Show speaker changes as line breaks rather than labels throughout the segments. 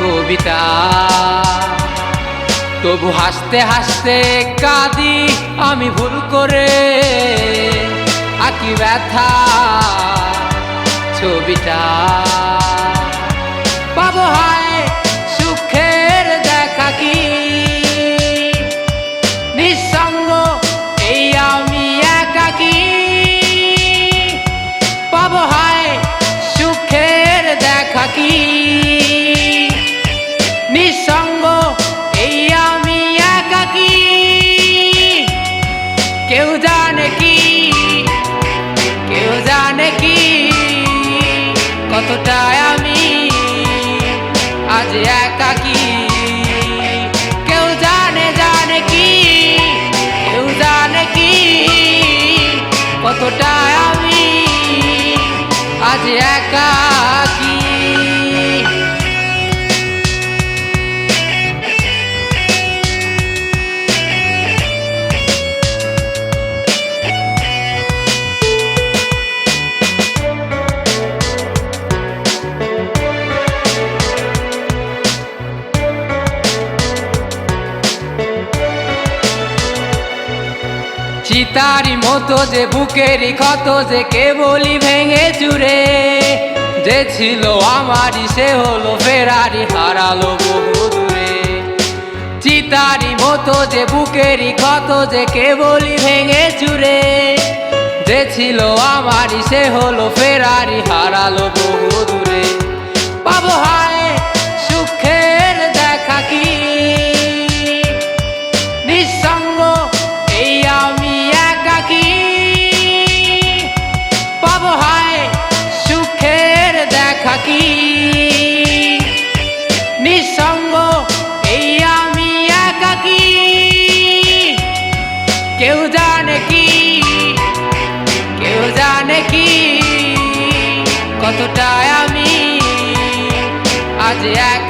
কবিতা। তবু হাসতে হাসতে কাঁদি আমি ভুল করে আকি ব্যথা ছবিটা। পাবো হায় কতটা আমি আজ চিতারি মতো যে বুকেরই ক্ষত যে কেবলই ভেঙে চুরে। যে ছিল আমারই, সে হলো ফেরারি, হারালো বহু দূরে। চিতারি মতো যে বুকেরই ক্ষত যে কেবলই ভেঙে চুরে। যে ছিল আমারই, সে হলো ফেরারি, হারালো বহু দূরে। পাবো হায় সুখের দেখা কি? নিঃসঙ্গ কেউ জানে কি? কতটা আমি আজ একাকি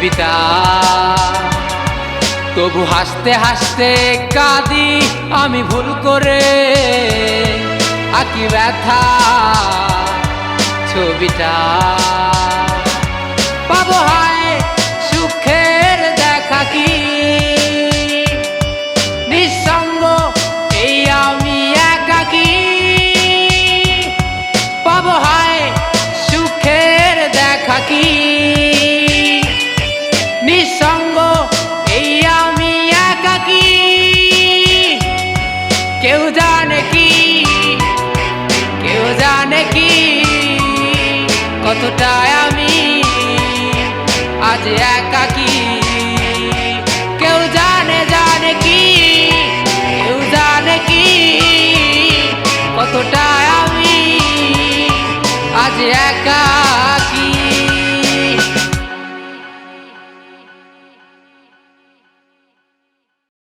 কবিতা। তবু হাসতে হাসতে কাঁদি আমি ভুল করে আঁকি ব্যথা ছবিটা। পাবো হায় কতটা আমি আজ একাকি